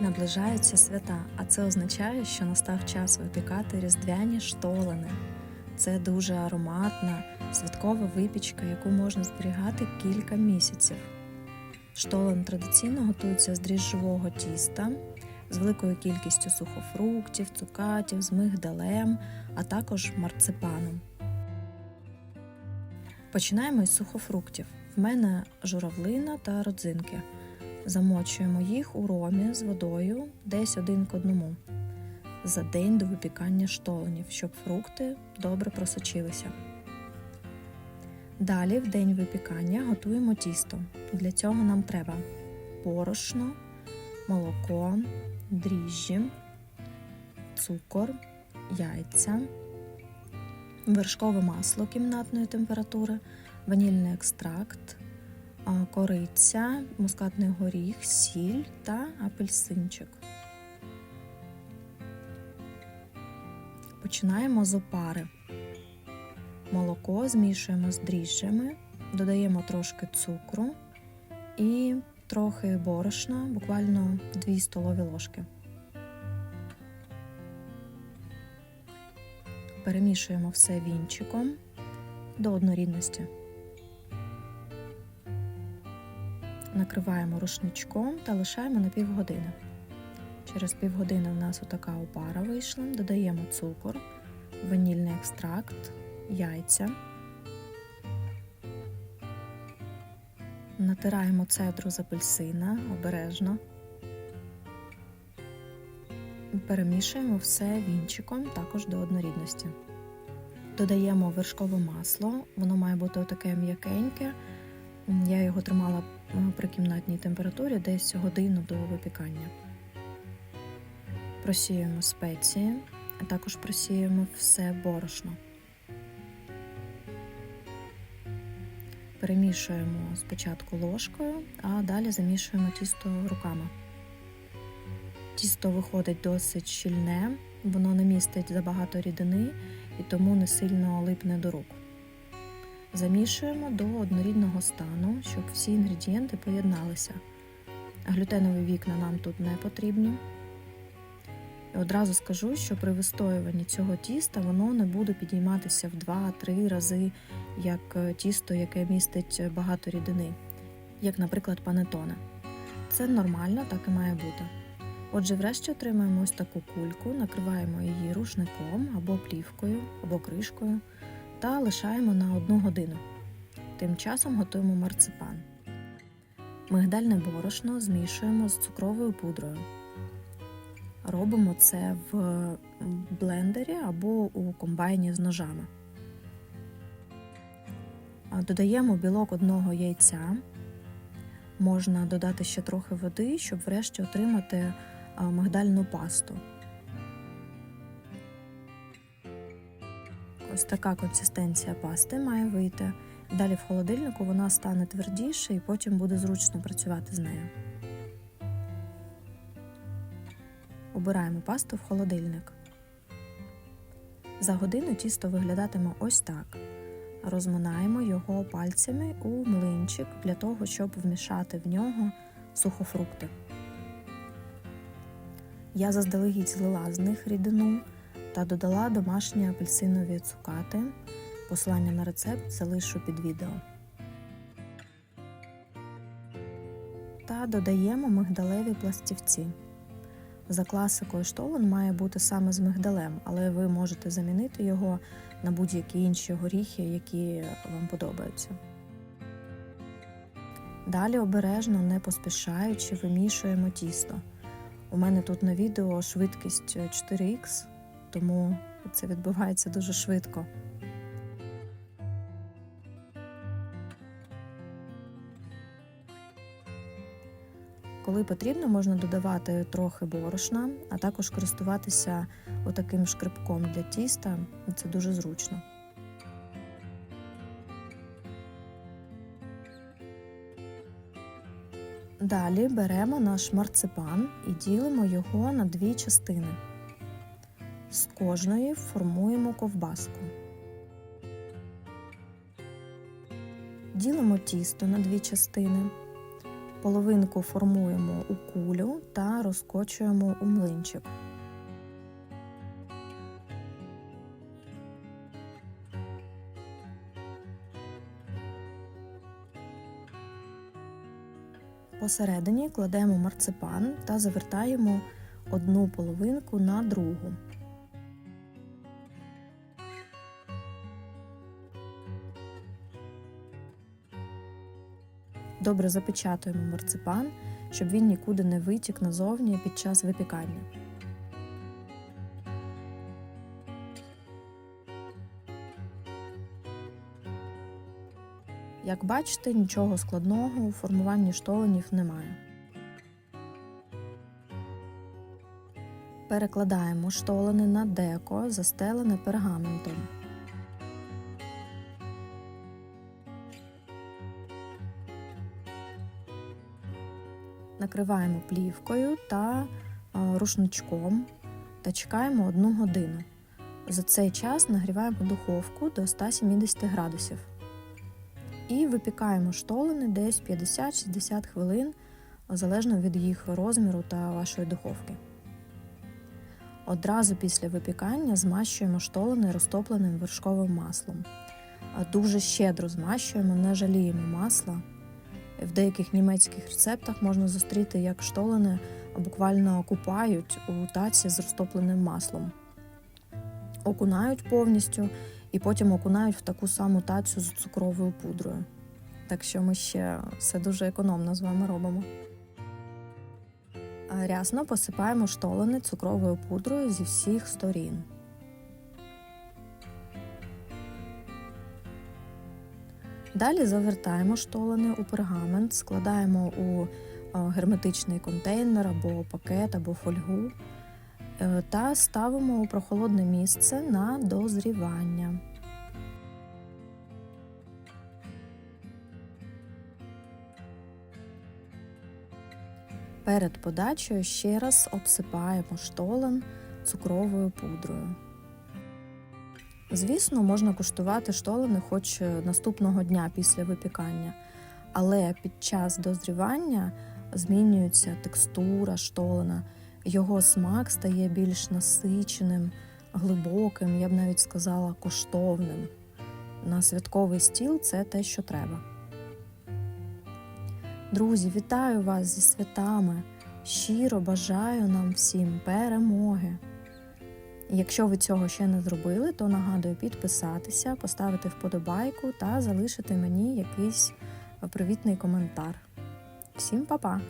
Наближаються свята, а це означає, що настав час випікати різдвяні штолени. Це дуже ароматна, святкова випічка, яку можна зберігати кілька місяців. Штолен традиційно готується з дріжджового тіста, з великою кількістю сухофруктів, цукатів, з мигдалем, а також марципаном. Починаємо із сухофруктів. В мене журавлина та родзинки. Замочуємо їх у ромі з водою десь один к одному за день до випікання штоленів, щоб фрукти добре просочилися. Далі, в день випікання, готуємо тісто. Для цього нам треба борошно, молоко, дріжджі, цукор, яйця, вершкове масло кімнатної температури, ванільний екстракт, кориця, мускатний горіх, сіль та апельсинчик. Починаємо з опари. Молоко змішуємо з дріжджами, додаємо трошки цукру і трохи борошна, буквально 2 столові ложки. Перемішуємо все вінчиком до однорідності. Накриваємо рушничком та лишаємо на півгодини. Через півгодини у нас отака опара вийшла. Додаємо цукор, ванільний екстракт, яйця. Натираємо цедру з апельсина обережно. Перемішуємо все вінчиком також до однорідності. Додаємо вершкове масло, воно має бути таке м'якеньке. Я його тримала при кімнатній температурі десь годину до випікання. Просіюємо спеції, а також просіюємо все борошно. Перемішуємо спочатку ложкою, а далі замішуємо тісто руками. Тісто виходить досить щільне, воно не містить забагато рідини і тому не сильно липне до рук. Замішуємо до однорідного стану, щоб всі інгредієнти поєдналися. Глютенові вікна нам тут не потрібні. І одразу скажу, що при вистоюванні цього тіста воно не буде підійматися в 2-3 рази, як тісто, яке містить багато рідини, як, наприклад, панетоне. Це нормально, так і має бути. Отже, врешті отримаємо ось таку кульку, накриваємо її рушником або плівкою, або кришкою та лишаємо на 1 годину. Тим часом готуємо марципан. Мигдальне борошно змішуємо з цукровою пудрою. Робимо це в блендері або у комбайні з ножами. Додаємо білок одного яйця. Можна додати ще трохи води, щоб врешті отримати мигдальну пасту. Ось така консистенція пасти має вийти. Далі в холодильнику вона стане твердіше і потім буде зручно працювати з нею. Обираємо пасту в холодильник. За годину тісто виглядатиме ось так. Розминаємо його пальцями у млинчик для того, щоб вмішати в нього сухофрукти. Я заздалегідь злила з них рідину та додала домашні апельсинові цукати. Посилання на рецепт залишу під відео. Та додаємо мигдалеві пластівці. За класикою штолен має бути саме з мигдалем, але ви можете замінити його на будь-які інші горіхи, які вам подобаються. Далі обережно, не поспішаючи, вимішуємо тісто. У мене тут на відео швидкість 4х, тому це відбувається дуже швидко. Коли потрібно, можна додавати трохи борошна, а також користуватися отаким шкребком для тіста. Це дуже зручно. Далі беремо наш марципан і ділимо його на дві частини. З кожної формуємо ковбаску. Ділимо тісто на дві частини. Половинку формуємо у кулю та розкочуємо у млинчик. Посередині кладемо марципан та завертаємо одну половинку на другу. Добре запечатуємо марципан, щоб він нікуди не витік назовні під час випікання. Як бачите, нічого складного у формуванні штоленів немає. Перекладаємо штолени на деко, застелене пергаментом. Накриваємо плівкою та рушничком та чекаємо 1 годину. За цей час нагріваємо духовку до 170 градусів. І випікаємо штолени десь 50-60 хвилин, залежно від їх розміру та вашої духовки. Одразу після випікання змащуємо штолени розтопленим вершковим маслом. Дуже щедро змащуємо, не жаліємо масла. В деяких німецьких рецептах можна зустріти, як штолени буквально купають у таці з розтопленим маслом, окунають повністю і потім окунають в таку саму тацю з цукровою пудрою. Так що ми ще все дуже економно з вами робимо. Рясно посипаємо штолени цукровою пудрою зі всіх сторін. Далі завертаємо штолени у пергамент, складаємо у герметичний контейнер або пакет, або фольгу е, та ставимо у прохолодне місце на дозрівання. Перед подачею ще раз обсипаємо штолен цукровою пудрою. Звісно, можна куштувати штолени хоч наступного дня після випікання, але під час дозрівання змінюється текстура штолена, його смак стає більш насиченим, глибоким, я б навіть сказала, коштовним. На святковий стіл це те, що треба. Друзі, вітаю вас зі святами! Щиро бажаю нам всім перемоги! Якщо ви цього ще не зробили, то нагадую підписатися, поставити вподобайку та залишити мені якийсь привітний коментар. Всім па-па!